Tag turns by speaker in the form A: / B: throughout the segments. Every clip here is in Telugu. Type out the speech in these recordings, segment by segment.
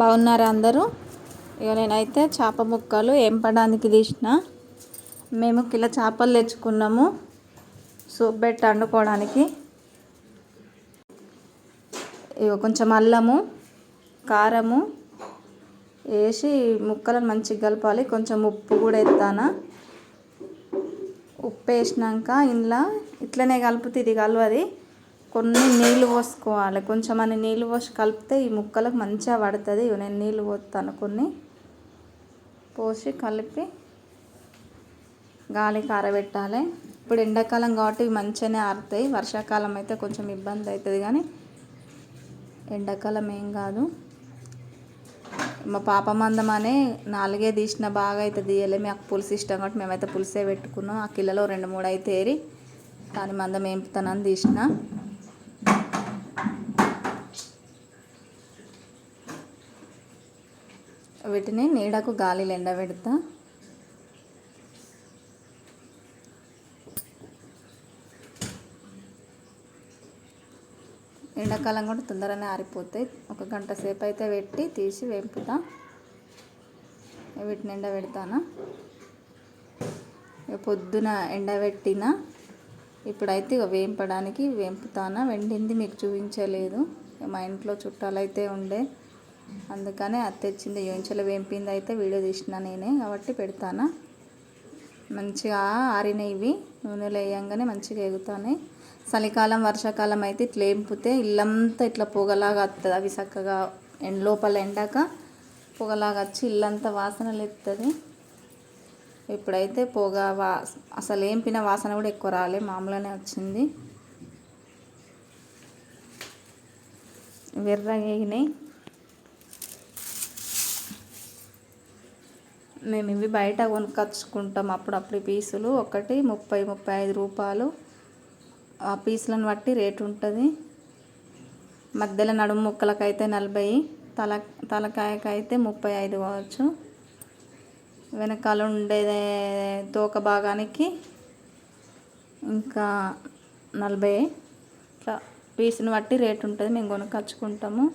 A: బాగున్నారా అందరూ? ఇక నేనైతే చేప ముక్కలు ఎంపడానికి తీసిన. మేము కిలో చేపలు తెచ్చుకున్నాము. సూప్ పెట్టి వండుకోవడానికి. ఇక కొంచెం అల్లము కారము వేసి ముక్కలను మంచిగా కలపాలి. కొంచెం ఉప్పు కూడా ఎత్తానా. ఉప్పు వేసినాక ఇందులో ఇట్లనే కలిపితే ఇది కలవది. కొన్ని నీళ్ళు పోసుకోవాలి. కొంచెం అని నీళ్ళు పోసి కలిపితే ఈ ముక్కలకు మంచిగా పడుతుంది. ఇవి నేను నీళ్ళు పోస్తాను కొన్ని. పోసి కలిపి గాలి ఆరబెట్టాలి ఇప్పుడు ఎండాకాలం కాబట్టి మంచిగానే ఆరుతాయి. వర్షాకాలం అయితే కొంచెం ఇబ్బంది అవుతుంది కానీ ఎండాకాలం ఏం కాదు. మా పాప మందం అనే నాలుగే తీసిన బాగా అయితే తీయలే. మాకు పులుసు ఇష్టం కాబట్టి మేమైతే పులుసే పెట్టుకున్నాం. ఆ కిల్లలో రెండు మూడు అయితే ఏరి దాని మందం ఏంపుతానని తీసిన. వీటిని నీడకు గాలిలో ఎండబెడతా ఎండాకాలం కూడా తొందరనే ఆరిపోతాయి. ఒక గంట సేపు అయితే పెట్టి తీసి వేపుతా. వీటిని ఎండబెడతాను పొద్దున ఎండబెట్టిన ఇప్పుడైతే ఇక వేంపడానికి వేంపుతానా? వెండింది మీకు చూపించలేదు. మా ఇంట్లో చుట్టాలు అయితే ఉండే అందుకనే అది తెచ్చింది యోంచలు వేంపింది అయితే వీడియో తీసిన నేనే కాబట్టి పెడతాను? మంచిగా ఆరినాయి ఇవి నూనెలో వేయంగానే మంచిగా ఎగుతాయి చలికాలం వర్షాకాలం అయితే ఇట్లా వేంపితే ఇల్లంతా ఇట్లా పొగలాగా వస్తుంది అవి చక్కగా ఎండ లోపల ఎండాక పొగలాగా వచ్చి ఇల్లంతా వాసనలు ఎత్తుంది ఇప్పుడైతే పొగ వా అసలు ఏంపిన వాసన కూడా ఎక్కువ రాలే మామూలుగానే వచ్చింది. వెర్రగా వేగినాయి మేము ఇవి బయట కొనుక్కొచ్చుకుంటాం. అప్పుడప్పుడు పీసులు ఒకటి ముప్పై ముప్పై ఐదు రూపాయలు. ఆ పీసులను బట్టి రేటు ఉంటుంది. మధ్యలో నడుము ముక్కలకైతే నలభై తల తలకాయకైతే ముప్పై ఐదు కావచ్చు. వెనకాల ఉండే తోక భాగానికి ఇంకా నలభై. ఇట్లా పీసుని బట్టి రేటు ఉంటుంది. మేము కొనుక్కొచ్చుకుంటాము.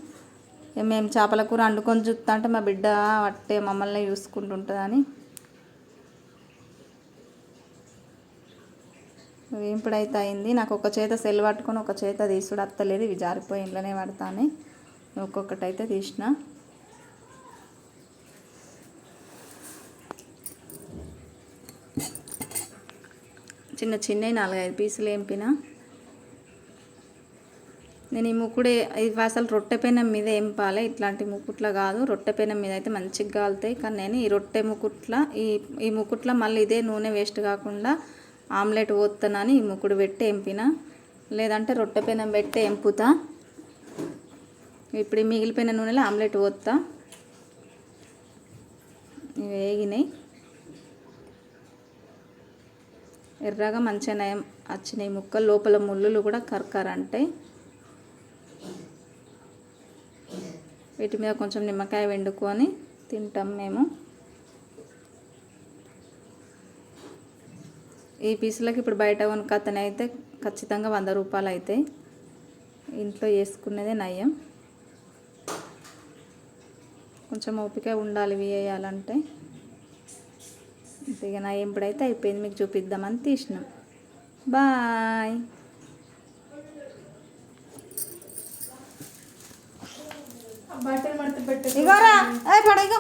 A: మేము చేపల కూర వండుకొని చూస్తా అంటే మా బిడ్డ అట్టే మమ్మల్ని చూసుకుంటుంటుందని. వేంపుడైతే అయింది. నాకు ఒక చేత సెల్ పట్టుకొని ఒక చేత తీసుడు అత్తలేదు. ఇవి జారిపోయి ఇంట్లోనే పడతాను. ఒక్కొక్కటి అయితే తీసిన. చిన్న చిన్నవి నాలుగైదు పీసులు ఏంపినా నేను ఈ ముక్కుడు అసలు రొట్టె పెనం మీద ఏంపాలి ఇట్లాంటి ముక్కుట్ల కాదు. రొట్టె పెనం మీద అయితే మంచిగా కాలుతాయి. కానీ నేను ఈ రొట్టె ముకుట్ల ఈ ఈ ముకుట్ల మళ్ళీ ఇదే నూనె వేస్ట్ కాకుండా ఆమ్లెట్ పోతానని ఈ ముక్కుడు పెట్టి ఎంపిన. లేదంటే రొట్టె పెనం పెట్టి ఎంపుతా. ఇప్పుడు మిగిలిపోయిన నూనెలో ఆమ్లెట్ పోతా వేగినాయి. ఎర్రగా మంచిగా వచ్చినాయి ముక్కలు. లోపల ముళ్ళులు కూడా కరకర వీటి మీద కొంచెం నిమ్మకాయ వండుకొని తింటాం మేము. ఈ పీసులకి ఇప్పుడు బయట కొనుక్కతనే అయితే ఖచ్చితంగా వంద రూపాయలు అవుతాయి ఇంట్లో వేసుకునేదే నయం. కొంచెం ఓపిక ఉండాలి వేయాలంటే. ఇక నా ఇప్పుడైతే అయిపోయింది. మీకు చూపిద్దామని తీసినాం. బాయ్.
B: ಈಗ ಏ
A: ಪಡ ಈಗ